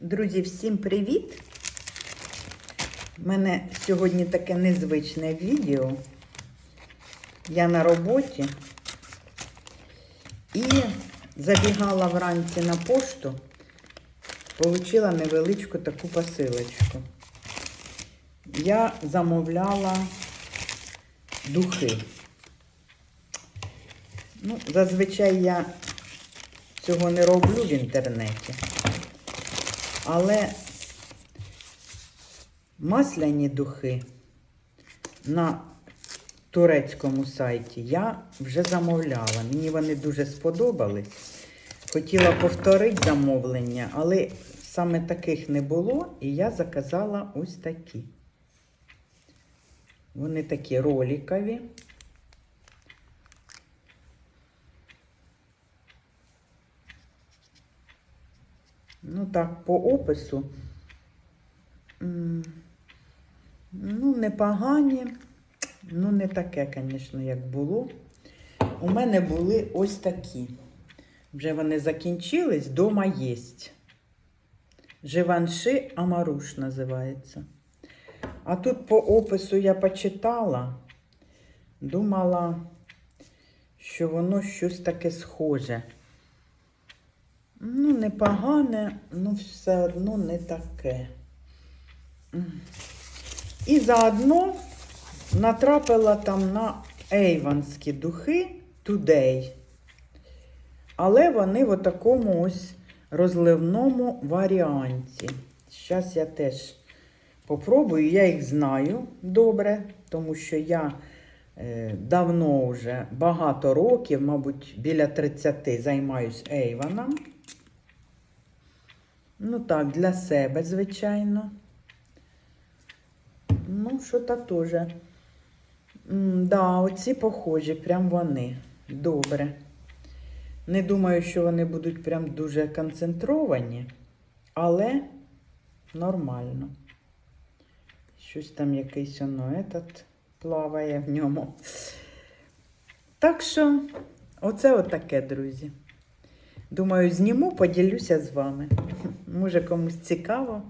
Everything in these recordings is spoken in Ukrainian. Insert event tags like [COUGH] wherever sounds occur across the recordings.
Друзі, всім привіт! У мене сьогодні таке незвичне відео. Я на роботі і забігала вранці на пошту, отримала невеличку таку посилочку. Я замовляла духи. Ну, зазвичай я цього не роблю в інтернеті. Але масляні духи на турецькому сайті я вже замовляла. Мені вони дуже сподобались. Хотіла повторити замовлення, але саме таких не було, і я заказала ось такі. Вони такі роликові. Ну так, по опису. Ну, непогані. Ну, не таке, звісно, як було. У мене були ось такі. Вже вони закінчились, дома є. Живанши Амаруш називається. А тут по опису я почитала, думала, що воно щось таке схоже. Ну, непогане, ну все одно не таке. І заодно натрапила там на ейванські духи Today. Але вони в такому ось розливному варіанті. Зараз я теж попробую, я їх знаю добре, тому що я е, давно вже багато років, мабуть, біля 30 займаюсь ейваном. Ну так, для себе, звичайно. Ну, що то теж. Да, оці похожі, прям вони. Добре. Не думаю, що вони будуть прям дуже концентровані, але нормально. Щось там якийсь воно этот плаває в ньому. Так що, оце отаке, друзі. Думаю, зніму, поділюся з вами. Може, комусь цікаво.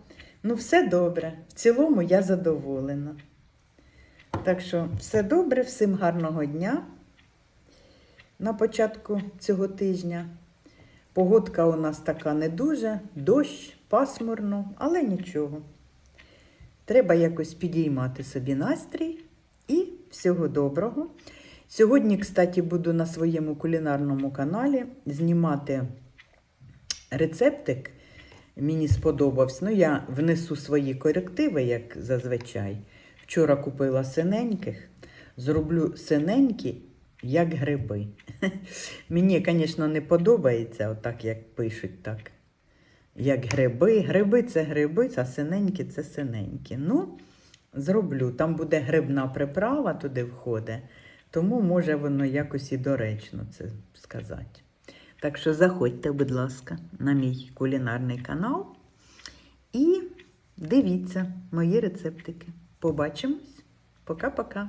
Ну, все добре. В цілому я задоволена. Так що, все добре, всім гарного дня на початку цього тижня. Погодка у нас така не дуже, дощ, пасмурно, але нічого. Треба якось підіймати собі настрій і всього доброго. Сьогодні, кстати, буду на своєму кулінарному каналі знімати рецептик. Мені сподобався. Ну, я внесу свої корективи, як зазвичай. Вчора купила синеньких, зроблю синенькі, як гриби. [LAUGHS] Мені, звісно, не подобається, отак, як пишуть так. Як гриби. Гриби це гриби, а синенькі це синенькі. Ну, зроблю. Там буде грибна приправа, туди входить. Тому може воно якось і доречно це сказати. Так що заходьте, будь ласка, на мій кулінарний канал і дивіться мої рецептики. Побачимось. Пока-пока.